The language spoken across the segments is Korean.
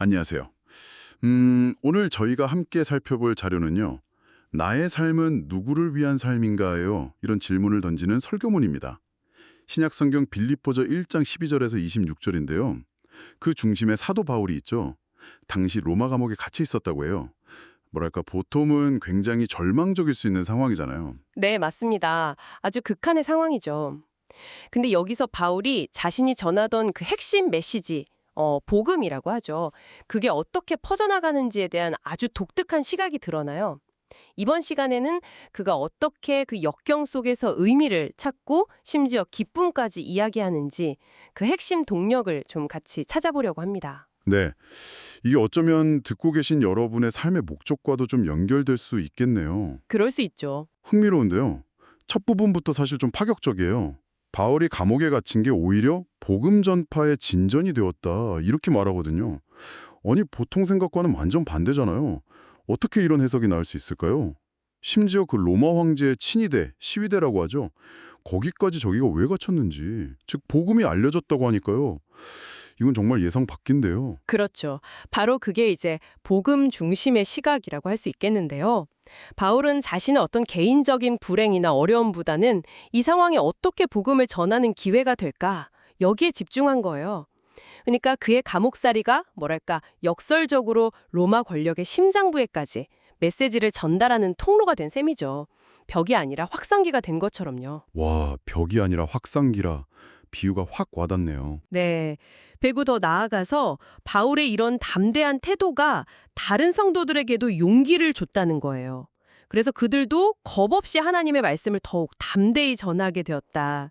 안녕하세요. 음, 오늘 저희가 함께 살펴볼 자료는요. 나의 삶은 누구를 위한 삶인가요? 이런 질문을 던지는 설교문입니다. 신약성경 빌립보저 1장 12절에서 26절인데요. 그 중심에 사도 바울이 있죠. 당시 로마 감옥에 갇혀 있었다고 해요. 뭐랄까 보통은 굉장히 절망적일 수 있는 상황이잖아요. 네, 맞습니다. 아주 극한의 상황이죠. 근데 여기서 바울이 자신이 전하던 그 핵심 메시지, 어, 복음이라고 하죠. 그게 어떻게 퍼져나가는지에 대한 아주 독특한 시각이 드러나요. 이번 시간에는 그가 어떻게 그 역경 속에서 의미를 찾고 심지어 기쁨까지 이야기하는지 그 핵심 동력을 좀 같이 찾아보려고 합니다. 네. 이게 어쩌면 듣고 계신 여러분의 삶의 목적과도 좀 연결될 수 있겠네요. 그럴 수 있죠. 흥미로운데요. 첫 부분부터 사실 좀 파격적이에요. 바울이 감옥에 갇힌 게 오히려 복음 전파의 진전이 되었다. 이렇게 말하거든요. 아니 보통 생각과는 완전 반대잖아요. 어떻게 이런 해석이 나올 수 있을까요? 심지어 그 로마 황제의 친위대, 시위대라고 하죠. 거기까지 저기가 왜 갇혔는지, 즉 복음이 알려졌다고 하니까요. 이건 정말 예상 밖인데요. 그렇죠. 바로 그게 이제 복음 중심의 시각이라고 할 수 있겠는데요. 바울은 자신의 어떤 개인적인 불행이나 어려움보다는 이 상황에 어떻게 복음을 전하는 기회가 될까 여기에 집중한 거예요. 그러니까 그의 감옥살이가 뭐랄까 역설적으로 로마 권력의 심장부에까지 메시지를 전달하는 통로가 된 셈이죠. 벽이 아니라 확성기가 된 것처럼요. 와, 벽이 아니라 확상기라 비유가 확 와닿네요. 네. 배구 더 나아가서 바울의 이런 담대한 태도가 다른 성도들에게도 용기를 줬다는 거예요. 그래서 그들도 겁 없이 하나님의 말씀을 더욱 담대히 전하게 되었다.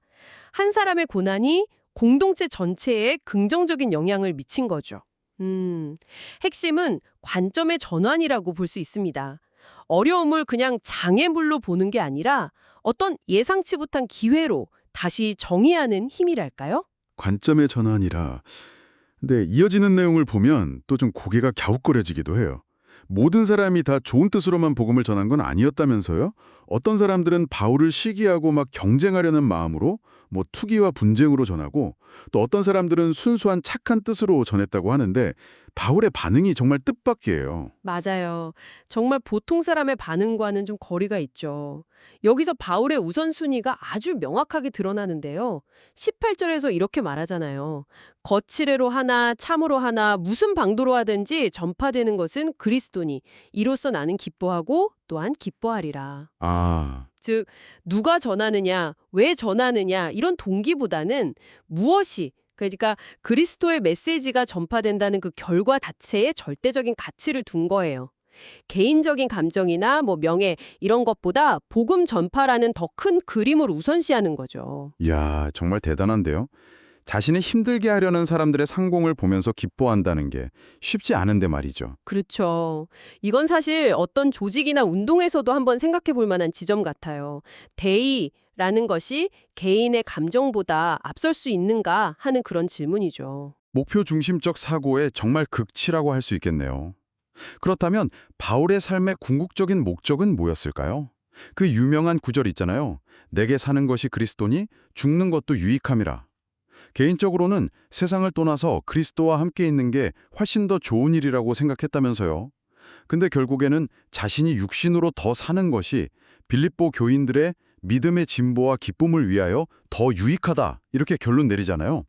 한 사람의 고난이 공동체 전체에 긍정적인 영향을 미친 거죠. 음, 핵심은 관점의 전환이라고 볼 수 있습니다. 어려움을 그냥 장애물로 보는 게 아니라 어떤 예상치 못한 기회로 다시 정의하는 힘이랄까요? 관점의 전환이라. 근데 이어지는 내용을 보면 또 좀 고개가 갸웃거려지기도 해요. 모든 사람이 다 좋은 뜻으로만 복음을 전한 건 아니었다면서요? 어떤 사람들은 바울을 시기하고 막 경쟁하려는 마음으로 뭐 투기와 분쟁으로 전하고 또 어떤 사람들은 순수한 착한 뜻으로 전했다고 하는데 바울의 반응이 정말 뜻밖이에요. 맞아요. 정말 보통 사람의 반응과는 좀 거리가 있죠. 여기서 바울의 우선순위가 아주 명확하게 드러나는데요. 18절에서 이렇게 말하잖아요. 거칠애로 하나 참으로 하나 무슨 방도로 하든지 전파되는 것은 그리스도니 이로써 나는 기뻐하고 또한 기뻐하리라. 아, 즉 누가 전하느냐, 왜 전하느냐 이런 동기보다는 무엇이 그러니까 그리스도의 메시지가 전파된다는 그 결과 자체에 절대적인 가치를 둔 거예요. 개인적인 감정이나 뭐 명예 이런 것보다 복음 전파라는 더 큰 그림을 우선시하는 거죠. 이야 정말 대단한데요. 자신을 힘들게 하려는 사람들의 상공을 보면서 기뻐한다는 게 쉽지 않은데 말이죠. 그렇죠. 이건 사실 어떤 조직이나 운동에서도 한번 생각해 볼 만한 지점 같아요. 대의 라는 것이 개인의 감정보다 앞설 수 있는가 하는 그런 질문이죠. 목표 중심적 사고의 정말 극치라고 할 수 있겠네요. 그렇다면 바울의 삶의 궁극적인 목적은 뭐였을까요? 그 유명한 구절 있잖아요. 내게 사는 것이 그리스도니 죽는 것도 유익함이라. 개인적으로는 세상을 떠나서 그리스도와 함께 있는 게 훨씬 더 좋은 일이라고 생각했다면서요. 근데 결국에는 자신이 육신으로 더 사는 것이 빌립보 교인들의 믿음의 진보와 기쁨을 위하여 더 유익하다 이렇게 결론 내리잖아요.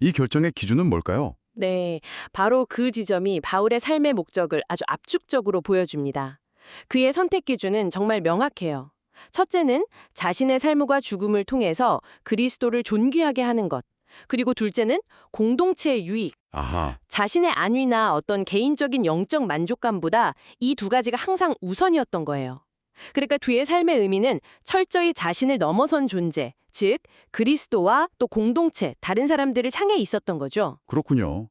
이 결정의 기준은 뭘까요? 네, 바로 그 지점이 바울의 삶의 목적을 아주 압축적으로 보여줍니다. 그의 선택 기준은 정말 명확해요. 첫째는 자신의 삶과 죽음을 통해서 그리스도를 존귀하게 하는 것. 그리고 둘째는 공동체의 유익. 아하, 자신의 안위나 어떤 개인적인 영적 만족감보다 이 두 가지가 항상 우선이었던 거예요. 그러니까 뒤의 삶의 의미는 철저히 자신을 넘어선 존재, 즉 그리스도와 또 공동체, 다른 사람들을 향해 있었던 거죠. 그렇군요.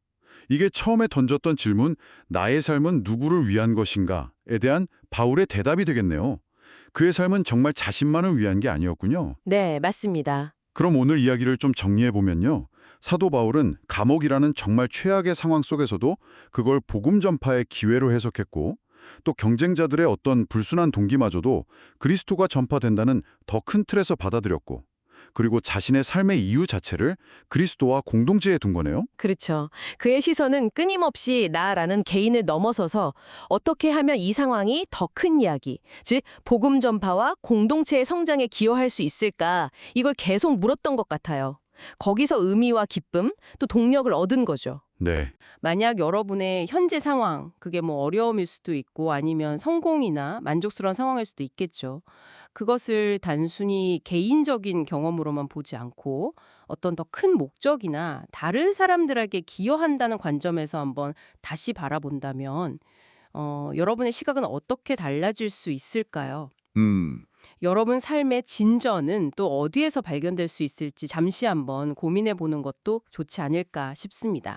이게 처음에 던졌던 질문 나의 삶은 누구를 위한 것인가에 대한 바울의 대답이 되겠네요. 그의 삶은 정말 자신만을 위한 게 아니었군요. 네, 맞습니다. 그럼 오늘 이야기를 좀 정리해 보면요. 사도 바울은 감옥이라는 정말 최악의 상황 속에서도 그걸 복음 전파의 기회로 해석했고 또 경쟁자들의 어떤 불순한 동기마저도 그리스도가 전파된다는 더 큰 틀에서 받아들였고 그리고 자신의 삶의 이유 자체를 그리스도와 공동체에 둔 거네요. 그렇죠. 그의 시선은 끊임없이 나라는 개인을 넘어서서 어떻게 하면 이 상황이 더 큰 이야기, 즉 복음 전파와 공동체의 성장에 기여할 수 있을까 이걸 계속 물었던 것 같아요. 거기서 의미와 기쁨, 또 동력을 얻은 거죠. 네. 만약 여러분의 현재 상황, 그게 뭐 어려움일 수도 있고 아니면 성공이나 만족스러운 상황일 수도 있겠죠. 그것을 단순히 개인적인 경험으로만 보지 않고 어떤 더 큰 목적이나 다른 사람들에게 기여한다는 관점에서 한번 다시 바라본다면 어, 여러분의 시각은 어떻게 달라질 수 있을까요? 음. 여러분 삶의 진전은 또 어디에서 발견될 수 있을지 잠시 한번 고민해 보는 것도 좋지 않을까 싶습니다.